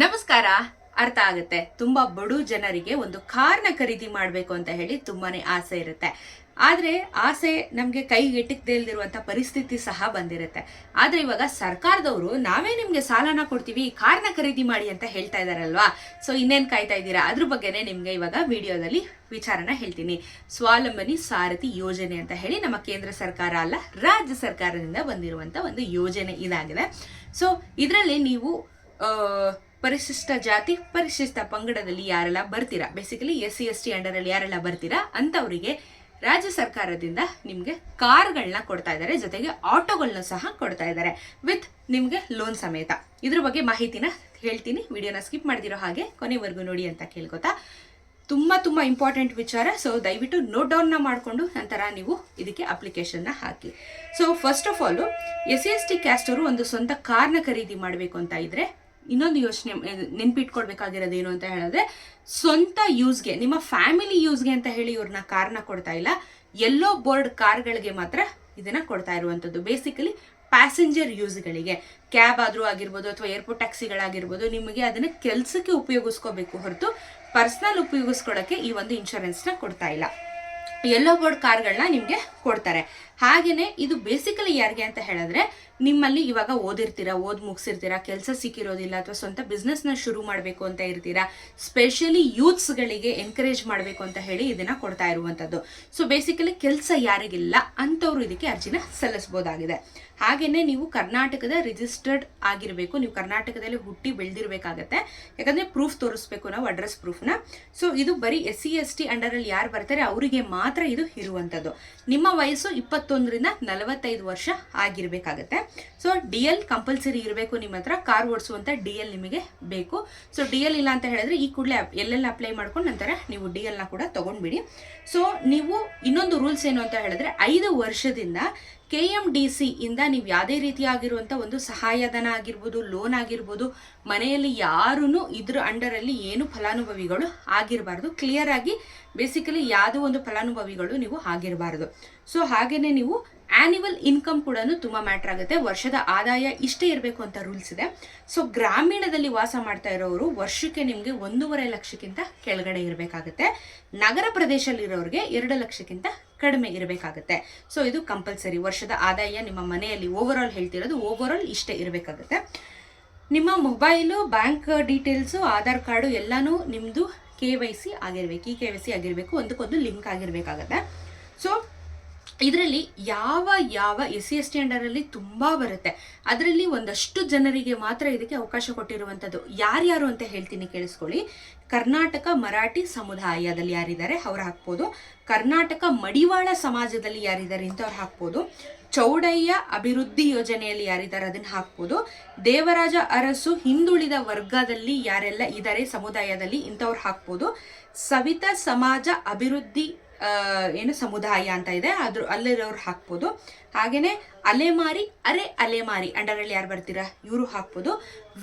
ನಮಸ್ಕಾರ. ಅರ್ಥ ಆಗುತ್ತೆ. ತುಂಬಾ ಬಡು ಜನರಿಗೆ ಒಂದು ಕಾರ್ನ ಖರೀದಿ ಮಾಡಬೇಕು ಅಂತ ಹೇಳಿ ತುಂಬಾನೇ ಆಸೆ ಇರುತ್ತೆ. ಆದರೆ ಆಸೆ ನಮಗೆ ಕೈಗೆಟಕದೇ ಇಲ್ದಿರುವಂತ ಪರಿಸ್ಥಿತಿ ಸಹ ಬಂದಿರುತ್ತೆ. ಆದರೆ ಇವಾಗ ಸರ್ಕಾರದವರು, ನಾವೇ ನಿಮಗೆ ಸಾಲನ ಕೊಡ್ತೀವಿ ಕಾರ್ನ ಖರೀದಿ ಮಾಡಿ ಅಂತ ಹೇಳ್ತಾ ಇದಾರಲ್ವಾ? ಸೊ ಇನ್ನೇನ್ ಕಾಯ್ತಾ ಇದ್ದೀರಾ? ಅದ್ರ ಬಗ್ಗೆನೇ ನಿಮಗೆ ಇವಾಗ ವಿಡಿಯೋದಲ್ಲಿ ವಿಚಾರನ ಹೇಳ್ತೀನಿ. ಸ್ವಾವಲಂಬನಿ ಸಾರಥಿ ಯೋಜನೆ ಅಂತ ಹೇಳಿ ನಮ್ಮ ಕೇಂದ್ರ ಸರ್ಕಾರ ಅಲ್ಲ, ರಾಜ್ಯ ಸರ್ಕಾರದಿಂದ ಬಂದಿರುವಂತ ಒಂದು ಯೋಜನೆ ಇದಾಗಿದೆ. ಸೊ ಇದರಲ್ಲಿ ನೀವು ಪರಿಶಿಷ್ಟ ಜಾತಿ, ಪರಿಶಿಷ್ಟ ಪಂಗಡದಲ್ಲಿ ಯಾರೆಲ್ಲ ಬರ್ತೀರಾ? Basically S C S T ಅಂಡರಲ್ಲಿ ಯಾರೆಲ್ಲ ಬರ್ತೀರಾ ಅಂಥವರಿಗೆ ರಾಜ್ಯ ಸರ್ಕಾರದಿಂದ ನಿಮಗೆ ಕಾರ್ಗಳನ್ನ ಕೊಡ್ತಾ ಇದ್ದಾರೆ. ಜೊತೆಗೆ ಆಟೋಗಳನ್ನ ಸಹ ಕೊಡ್ತಾ ಇದ್ದಾರೆ ವಿತ್ ನಿಮಗೆ ಲೋನ್ ಸಮೇತ. ಇದ್ರ ಬಗ್ಗೆ ಮಾಹಿತಿನ ಹೇಳ್ತೀನಿ. ವಿಡಿಯೋನ ಸ್ಕಿಪ್ ಮಾಡ್ದಿರೋ ಹಾಗೆ ಕೊನೆವರೆಗೂ ನೋಡಿ ಅಂತ ಕೇಳ್ಕೊತಾ ತುಂಬ ತುಂಬ ಇಂಪಾರ್ಟೆಂಟ್ ವಿಚಾರ. ಸೊ ದಯವಿಟ್ಟು ನೋಟ್ ಡೌನ್ನ ಮಾಡಿಕೊಂಡು ನಂತರ ನೀವು ಇದಕ್ಕೆ ಅಪ್ಲಿಕೇಶನ್ನ ಹಾಕಿ. So first of all S C S T ಕ್ಯಾಸ್ಟರು ಒಂದು ಸ್ವಂತ ಕಾರ್ನ ಖರೀದಿ ಮಾಡಬೇಕು ಅಂತ ಇದ್ರೆ ಇನ್ನೊಂದು ಯೋಚನೆ ನೆನ್ಪಿಟ್ಕೊಳ್ಬೇಕಾಗಿರೋದು ಏನು ಅಂತ ಹೇಳಿದ್ರೆ, ಸ್ವಂತ ಯೂಸ್ಗೆ, ನಿಮ್ಮ ಫ್ಯಾಮಿಲಿ ಯೂಸ್ಗೆ ಅಂತ ಹೇಳಿ ಇವ್ರನ್ನ ಕಾರ್ನ ಕೊಡ್ತಾ ಇಲ್ಲ. ಎಲ್ಲೋ ಬೋರ್ಡ್ ಕಾರ್ಗಳಿಗೆ ಮಾತ್ರ ಇದನ್ನ ಕೊಡ್ತಾ ಇರುವಂಥದ್ದು. ಬೇಸಿಕಲಿ ಪ್ಯಾಸೆಂಜರ್ ಯೂಸ್ಗಳಿಗೆ ಕ್ಯಾಬ್ ಆದರೂ ಆಗಿರ್ಬೋದು ಅಥವಾ ಏರ್ಪೋರ್ಟ್ ಟ್ಯಾಕ್ಸಿಗಳಾಗಿರ್ಬೋದು ನಿಮಗೆ ಅದನ್ನು ಕೆಲಸಕ್ಕೆ ಉಪಯೋಗಿಸ್ಕೋಬೇಕು ಹೊರತು ಪರ್ಸ್ನಲ್ ಉಪಯೋಗಿಸ್ಕೊಳ್ಳೋಕ್ಕೆ ಈ ಒಂದು ಇನ್ಶೂರೆನ್ಸ್ನ ಕೊಡ್ತಾ ಇಲ್ಲ. ಎಲ್ಲೋ ಬೋರ್ಡ್ ಕಾರ್ಗಳನ್ನ ನಿಮಗೆ ಕೊಡ್ತಾರೆ. ಹಾಗೇನೆ ಇದು ಬೇಸಿಕಲಿ ಯಾರಿಗೆ ಅಂತ ಹೇಳಿದ್ರೆ ನಿಮ್ಮಲ್ಲಿ ಇವಾಗ ಓದಿರ್ತೀರಾ, ಓದ್ ಮುಗಿಸಿರ್ತೀರಾ, ಕೆಲಸ ಸಿಕ್ಕಿರೋದಿಲ್ಲ ಅಥವಾ ಸ್ವಂತ ಬಿಸ್ನೆಸ್ನ ಶುರು ಮಾಡಬೇಕು ಅಂತ ಇರ್ತೀರಾ ಸ್ಪೆಷಲಿ ಯೂತ್ಸ್ಗಳಿಗೆ ಎನ್ಕರೇಜ್ ಮಾಡಬೇಕು ಅಂತ ಹೇಳಿ ಇದನ್ನ ಕೊಡ್ತಾ ಇರುವಂಥದ್ದು ಸೊ ಬೇಸಿಕಲಿ ಕೆಲಸ ಯಾರಿಗಿಲ್ಲ ಅಂಥವ್ರು ಇದಕ್ಕೆ ಅರ್ಜಿನ ಸಲ್ಲಿಸ್ಬೋದಾಗಿದೆ. ಹಾಗೆಯೇ ನೀವು ಕರ್ನಾಟಕದ ರಿಜಿಸ್ಟರ್ಡ್ ಆಗಿರಬೇಕು, ನೀವು ಕರ್ನಾಟಕದಲ್ಲಿ ಹುಟ್ಟಿ ಬೆಳೆದಿರಬೇಕಾಗತ್ತೆ. ಯಾಕಂದರೆ ಪ್ರೂಫ್ ತೋರಿಸ್ಬೇಕು, ನಾವು ಅಡ್ರೆಸ್ ಪ್ರೂಫ್ನ ಸೊ ಇದು ಬರೀ ಎಸ್ ಸಿ ಎಸ್ ಟಿ ಅಂಡರಲ್ಲಿ ಯಾರು ಬರ್ತಾರೆ, ಅವರಿಗೆ ಮಾತ್ರ ಇದು ಇರುವಂಥದ್ದು ನಿಮ್ಮ ವಯಸ್ಸು ಇಪ್ಪತ್ತೊಂದರಿಂದ ನಲವತ್ತೈದು ವರ್ಷ ಆಗಿರಬೇಕಾಗತ್ತೆ. ಸೊ ಡಿ ಎಲ್ ಕಂಪಲ್ಸರಿ ಇರಬೇಕು ನಿಮ್ಮ ಹತ್ರ, ಕಾರ್ ಓಡಿಸುವಂಥ ಡಿ ಎಲ್ ನಿಮಗೆ ಬೇಕು. ಸೊ ಡಿ ಎಲ್ ಇಲ್ಲ ಅಂತ ಹೇಳಿದ್ರೆ ಈ ಕೂಡಲೇ ಎಲ್ಲೆಲ್ಲ ಅಪ್ಲೈ ಮಾಡ್ಕೊಂಡು ನಂತರ ನೀವು ಡಿ ಎಲ್ನ ಕೂಡ ತೊಗೊಂಡ್ಬಿಡಿ. ಸೊ ನೀವು ಇನ್ನೊಂದು ರೂಲ್ಸ್ ಏನು ಅಂತ ಹೇಳಿದ್ರೆ ಐದು ವರ್ಷದಿಂದ ಕೆ ಎಂ ಡಿ ಸಿ ಇಂದ ನೀವು ಯಾವುದೇ ರೀತಿಯಾಗಿರುವಂಥ ಒಂದು ಸಹಾಯಧನ ಆಗಿರ್ಬೋದು ಲೋನ್ ಆಗಿರ್ಬೋದು, ಮನೆಯಲ್ಲಿ ಯಾರೂ ಇದ್ರ ಅಂಡರಲ್ಲಿ ಏನು ಫಲಾನುಭವಿಗಳು ಆಗಿರಬಾರ್ದು. ಕ್ಲಿಯರ್ ಆಗಿ ಬೇಸಿಕಲಿ ಯಾವುದೋ ಒಂದು ಫಲಾನುಭವಿಗಳು ನೀವು ಆಗಿರಬಾರ್ದು. ಸೊ ಹಾಗೇನೆ ನೀವು ಆ್ಯನಿವಲ್ ಇನ್ಕಮ್ ಕೂಡ ತುಂಬ ಮ್ಯಾಟ್ರ್ ಆಗುತ್ತೆ. ವರ್ಷದ ಆದಾಯ ಇಷ್ಟೇ ಇರಬೇಕು ಅಂತ ರೂಲ್ಸ್ ಇದೆ. ಸೊ ಗ್ರಾಮೀಣದಲ್ಲಿ ವಾಸ ಮಾಡ್ತಾ ಇರೋರು ವರ್ಷಕ್ಕೆ ನಿಮಗೆ ಒಂದೂವರೆ ಲಕ್ಷಕ್ಕಿಂತ ಕೆಳಗಡೆ ಇರಬೇಕಾಗುತ್ತೆ. ನಗರ ಪ್ರದೇಶದಲ್ಲಿರೋರಿಗೆ ಎರಡು ಲಕ್ಷಕ್ಕಿಂತ ಕಡಿಮೆ ಇರಬೇಕಾಗುತ್ತೆ. ಸೊ ಇದು ಕಂಪಲ್ಸರಿ ವರ್ಷದ ಆದಾಯ ನಿಮ್ಮ ಮನೆಯಲ್ಲಿ ಓವರ್ ಹೇಳ್ತಿರೋದು ಓವರ್ ಆಲ್ ಇಷ್ಟೇ ಇರಬೇಕಾಗುತ್ತೆ. ನಿಮ್ಮ mobile bank details Aadhaar card ಎಲ್ಲನೂ ನಿಮ್ಮದು ಕೆ ವೈ ಸಿ ಆಗಿರ್ಬೇಕು ಈ ಕೆ ವೈ ಸಿ ಆಗಿರಬೇಕು, ಒಂದಕ್ಕೊಂದು ಲಿಂಕ್ ಆಗಿರಬೇಕಾಗತ್ತೆ. ಸೊ ಇದರಲ್ಲಿ ಯಾವ ಯಾವ ಎಸ್ ಸಿ ಎಸ್ ಟಿ ಅಂಡರಲ್ಲಿ ತುಂಬ ಬರುತ್ತೆ, ಅದರಲ್ಲಿ ಒಂದಷ್ಟು ಜನರಿಗೆ ಮಾತ್ರ ಇದಕ್ಕೆ ಅವಕಾಶ ಕೊಟ್ಟಿರುವಂಥದ್ದು ಯಾರ್ಯಾರು ಅಂತ ಹೇಳ್ತೀನಿ ಕೇಳಿಸ್ಕೊಳ್ಳಿ. ಕರ್ನಾಟಕ ಮರಾಠಿ ಸಮುದಾಯದಲ್ಲಿ ಯಾರಿದ್ದಾರೆ ಅವ್ರು ಹಾಕ್ಬೋದು, ಕರ್ನಾಟಕ ಮಡಿವಾಳ ಸಮಾಜದಲ್ಲಿ ಯಾರಿದ್ದಾರೆ ಅಂತ ಅವ್ರು ಹಾಕ್ಬೋದು, ಚೌಡಯ್ಯ ಅಭಿವೃದ್ಧಿ ಯೋಜನೆಯಲ್ಲಿ ಯಾರಿದ್ದಾರೆ ಅದನ್ನ ಹಾಕ್ಬೋದು, ದೇವರಾಜ ಅರಸು ಹಿಂದುಳಿದ ವರ್ಗದಲ್ಲಿ ಯಾರೆಲ್ಲ ಇದ್ದಾರೆ ಸಮುದಾಯದಲ್ಲಿ ಇಂಥವ್ರು ಹಾಕ್ಬೋದು, ಸವಿತಾ ಸಮಾಜ ಅಭಿವೃದ್ಧಿ ಏನು ಸಮುದಾಯ ಅಂತ ಇದೆ ಅದ್ರ ಅಲ್ಲಿರೋರು ಹಾಕ್ಬೋದು. ಹಾಗೇನೆ ಅಲೆಮಾರಿ, ಅರೆ ಅಲೆಮಾರಿ ಅಂಡರಲ್ಲಿ ಯಾರು ಬರ್ತೀರಾ? ಇವರು ಹಾಕ್ಬೋದು.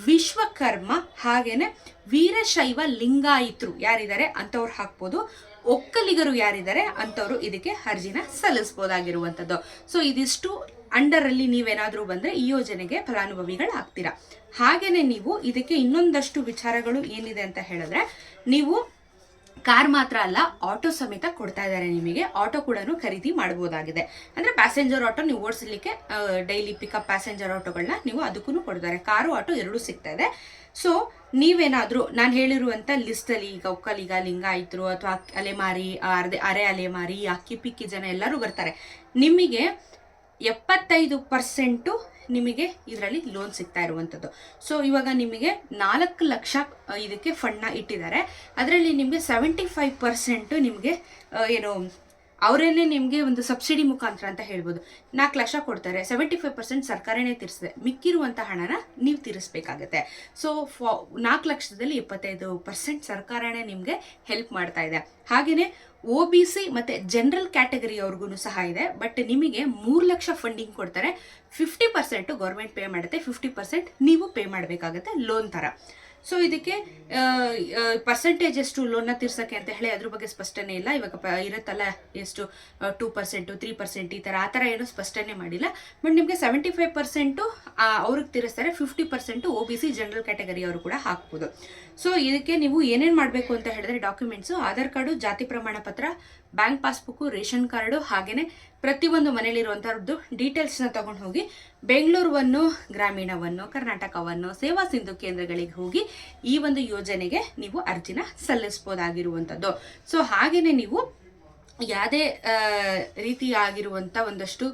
ವಿಶ್ವಕರ್ಮ, ಹಾಗೇನೆ ವೀರಶೈವ ಲಿಂಗಾಯಿತರು ಯಾರಿದ್ದಾರೆ ಅಂಥವ್ರು ಹಾಕ್ಬೋದು. ಒಕ್ಕಲಿಗರು ಯಾರಿದ್ದಾರೆ ಅಂಥವ್ರು ಇದಕ್ಕೆ ಅರ್ಜಿನ ಸಲ್ಲಿಸ್ಬೋದಾಗಿರುವಂಥದ್ದು. ಸೊ ಇದಿಷ್ಟು ಅಂಡರಲ್ಲಿ ನೀವೇನಾದರೂ ಬಂದರೆ ಈ ಯೋಜನೆಗೆ ಫಲಾನುಭವಿಗಳು ಆಗ್ತೀರಾ ಹಾಗೆಯೇ ನೀವು ಇದಕ್ಕೆ ಇನ್ನೊಂದಷ್ಟು ವಿಚಾರಗಳು ಏನಿದೆ ಅಂತ ಹೇಳಿದ್ರೆ, ನೀವು ಕಾರ್ ಮಾತ್ರ ಅಲ್ಲ ಆಟೋ ಸಮೇತ ಕೊಡ್ತಾ ಇದ್ದಾರೆ ನಿಮಗೆ. ಆಟೋ ಕೂಡ ಖರೀದಿ ಮಾಡಬಹುದಾಗಿದೆ. ಅಂದ್ರೆ ಪ್ಯಾಸೆಂಜರ್ ಆಟೋ ನೀವು ಓಡಿಸಲಿಕ್ಕೆ ಡೈಲಿ ಪಿಕಪ್ ಪ್ಯಾಸೆಂಜರ್ ಆಟೋಗಳನ್ನ ನೀವು ಅದಕ್ಕೂ ಕೊಡ್ತಾರೆ. ಕಾರು ಆಟೋ ಎರಡೂ ಸಿಗ್ತಾ ಇದೆ. ಸೊ ನೀವೇನಾದರೂ, ನಾನು ಹೇಳಿರುವಂಥ ಲಿಸ್ಟಲ್ಲಿ ಈಗ ಒಕ್ಕಲಿಗ ಲಿಂಗಾಯಿತರು ಅಥವಾ ಅಲೆಮಾರಿ ಅರ್ದೆ ಅರೆ ಅಲೆಮಾರಿ, ಅಕ್ಕಿ, ಪಿಕ್ಕಿ ಜನ ಎಲ್ಲರೂ ಬರ್ತಾರೆ. ನಿಮಗೆ ಎಪ್ಪತ್ತೈದು ಪರ್ಸೆಂಟು ನಿಮಗೆ ಇದರಲ್ಲಿ ಲೋನ್ ಸಿಗ್ತಾ ಇರುವಂಥದ್ದು. ಸೊ ಇವಾಗ ನಿಮಗೆ ನಾಲ್ಕು ಲಕ್ಷ ಇದಕ್ಕೆ ಫಂಡ್ನ ಇಟ್ಟಿದ್ದಾರೆ. ಅದರಲ್ಲಿ ನಿಮಗೆ ಸೆವೆಂಟಿ ಫೈವ್ ಪರ್ಸೆಂಟು ನಿಮಗೆ ಏನು, ಅವರೇನೆ ನಿಮಗೆ ಒಂದು ಸಬ್ಸಿಡಿ ಮುಖಾಂತರ ಅಂತ ಹೇಳ್ಬೋದು. ನಾಲ್ಕು ಲಕ್ಷ ಕೊಡ್ತಾರೆ ಸೆವೆಂಟಿ ಫೈವ್ ಪರ್ಸೆಂಟ್ ಸರ್ಕಾರನೇ ತೀರಿಸಿದೆ. ಮಿಕ್ಕಿರುವಂಥ ಹಣನ ನೀವು ತೀರಿಸಬೇಕಾಗತ್ತೆ. ಸೊ ಫಾ, ನಾಲ್ಕು ಲಕ್ಷದಲ್ಲಿ ಇಪ್ಪತ್ತೈದು ಪರ್ಸೆಂಟ್ ಸರ್ಕಾರನೇ ನಿಮಗೆ ಹೆಲ್ಪ್ ಮಾಡ್ತಾ ಇದೆ. ಹಾಗೆಯೇ ಒ ಬಿ ಸಿ ಮತ್ತು ಜನರಲ್ ಕ್ಯಾಟಗರಿ ಅವ್ರಿಗೂ ಸಹ ಇದೆ. ಬಟ್ ನಿಮಗೆ ಮೂರು ಲಕ್ಷ ಫಂಡಿಂಗ್ ಕೊಡ್ತಾರೆ. ಫಿಫ್ಟಿ ಪರ್ಸೆಂಟು ಗೌರ್ಮೆಂಟ್ ಪೇ ಮಾಡುತ್ತೆ. ಫಿಫ್ಟಿ ಪರ್ಸೆಂಟ್ ನೀವು ಪೇ ಮಾಡಬೇಕಾಗತ್ತೆ ಲೋನ್ ಥರ. ಸೊ ಇದಕ್ಕೆ ಪರ್ಸೆಂಟೇಜ್ ಎಷ್ಟು ಲೋನ್ನ ತೀರ್ಸಕ್ಕೆ ಅಂತ ಹೇಳಿ ಅದ್ರ ಬಗ್ಗೆ ಸ್ಪಷ್ಟನೇ ಇಲ್ಲ. ಇವಾಗ ಪ, ಇರುತ್ತಲ್ಲ ಎಷ್ಟು ಟೂ ಪರ್ಸೆಂಟು ತ್ರೀ ಪರ್ಸೆಂಟ್ ಈ ಥರ ಆ ಥರ ಏನು ಸ್ಪಷ್ಟನೆ ಮಾಡಿಲ್ಲ. ಬಟ್ ನಿಮಗೆ ಸೆವೆಂಟಿ ಫೈವ್ ಪರ್ಸೆಂಟು ಅವ್ರಿಗೆ ತೀರಿಸ್ತಾರೆ fifty percent O B C general category ಅವರು ಕೂಡ ಹಾಕ್ಬೋದು. ಸೊ ಇದಕ್ಕೆ ನೀವು ಏನೇನು ಮಾಡಬೇಕು ಅಂತ ಹೇಳಿದ್ರೆ ಡಾಕ್ಯುಮೆಂಟ್ಸು ಆಧಾರ್ ಕಾರ್ಡು, ಜಾತಿ ಪ್ರಮಾಣ ಪತ್ರ ಬ್ಯಾಂಕ್ ಪಾಸ್ಬುಕ್ಕು ರೇಷನ್ ಕಾರ್ಡು ಹಾಗೆಯೇ ಪ್ರತಿಯೊಂದು ಮನೆಯಲ್ಲಿರುವಂಥದ್ದು ಡೀಟೇಲ್ಸ್ನ ತಗೊಂಡು ಹೋಗಿ ಬೆಂಗಳೂರುವನ್ನು ಗ್ರಾಮೀಣವನ್ನು, ಕರ್ನಾಟಕವನ್ನು, ಸೇವಾ ಸಿಂಧು ಕೇಂದ್ರಗಳಿಗೆ ಹೋಗಿ ಈ ಒಂದು ಯೋಜನೆಗೆ ನೀವು ಅರ್ಜಿನ ಸಲ್ಲಿಸ್ಬೋದಾಗಿರುವಂಥದ್ದು ಸೊ ಹಾಗೆಯೇ ನೀವು ಯಾವುದೇ ರೀತಿಯಾಗಿರುವಂಥ ಒಂದಷ್ಟು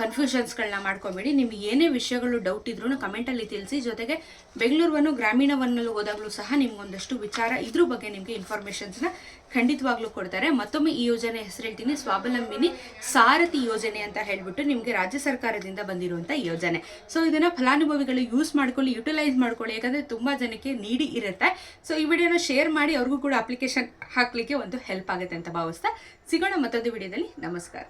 ಕನ್ಫ್ಯೂಷನ್ಸ್ಗಳನ್ನ ಮಾಡ್ಕೊಬೇಡಿ. ನಿಮ್ಗೆ ಏನೇ ವಿಷಯಗಳು ಡೌಟ್ ಇದ್ರೂ ಕಮೆಂಟಲ್ಲಿ ತಿಳಿಸಿ. ಜೊತೆಗೆ ಬೆಂಗಳೂರನ್ನು ಗ್ರಾಮೀಣವನ್ನು ಹೋದಾಗಲೂ ಸಹ ನಿಮ್ಗೊಂದಷ್ಟು ವಿಚಾರ ಇದ್ರ ಬಗ್ಗೆ ನಿಮಗೆ ಇನ್ಫಾರ್ಮೇಷನ್ಸ್ನ ಖಂಡಿತವಾಗ್ಲೂ ಕೊಡ್ತಾರೆ. ಮತ್ತೊಮ್ಮೆ ಈ ಯೋಜನೆ ಹೆಸರು ಹೇಳ್ತೀನಿ, ಸ್ವಾವಲಂಬಿನಿ ಸಾರಥಿ ಯೋಜನೆ ಅಂತ ಹೇಳ್ಬಿಟ್ಟು ನಿಮಗೆ ರಾಜ್ಯ ಸರ್ಕಾರದಿಂದ ಬಂದಿರುವಂಥ ಯೋಜನೆ. ಸೊ ಇದನ್ನು ಫಲಾನುಭವಿಗಳು ಯೂಸ್ ಮಾಡ್ಕೊಳ್ಳಿ ಯುಟಿಲೈಸ್ ಮಾಡ್ಕೊಳ್ಳಿ. ಯಾಕಂದರೆ ತುಂಬ ಜನಕ್ಕೆ ನೀಡಿ ಇರುತ್ತೆ. ಸೊ ಈ ವಿಡಿಯೋನ ಶೇರ್ ಮಾಡಿ ಅವ್ರಿಗೂ ಕೂಡ ಅಪ್ಲಿಕೇಶನ್ ಹಾಕಲಿಕ್ಕೆ ಒಂದು ಹೆಲ್ಪ್ ಆಗುತ್ತೆ ಅಂತ ಭಾವಿಸ್ತಾ. ಸಿಗೋಣ ಮತ್ತೊಂದು ವಿಡಿಯೋದಲ್ಲಿ ನಮಸ್ಕಾರ.